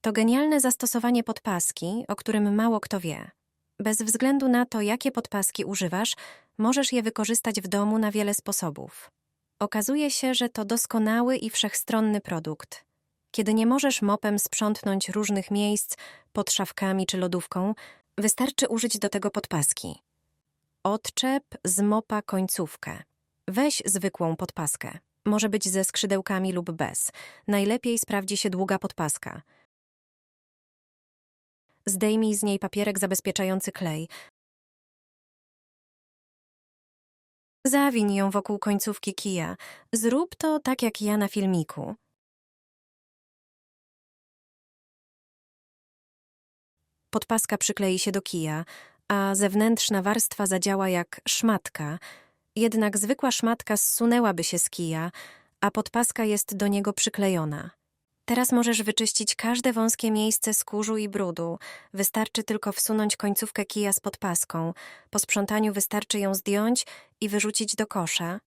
To genialne zastosowanie podpaski, o którym mało kto wie. Bez względu na to, jakie podpaski używasz, możesz je wykorzystać w domu na wiele sposobów. Okazuje się, że to doskonały i wszechstronny produkt. Kiedy nie możesz mopem sprzątnąć różnych miejsc pod szafkami czy lodówką, wystarczy użyć do tego podpaski. Odczep z mopa końcówkę. Weź zwykłą podpaskę. Może być ze skrzydełkami lub bez. Najlepiej sprawdzi się długa podpaska. Zdejmij z niej papierek zabezpieczający klej. Zawiń ją wokół końcówki kija. Zrób to tak jak ja na filmiku. Podpaska przyklei się do kija, a zewnętrzna warstwa zadziała jak szmatka. Jednak zwykła szmatka zsunęłaby się z kija, a podpaska jest do niego przyklejona. Teraz możesz wyczyścić każde wąskie miejsce z kurzu i brudu. Wystarczy tylko wsunąć końcówkę kija z podpaską. Po sprzątaniu wystarczy ją zdjąć i wyrzucić do kosza.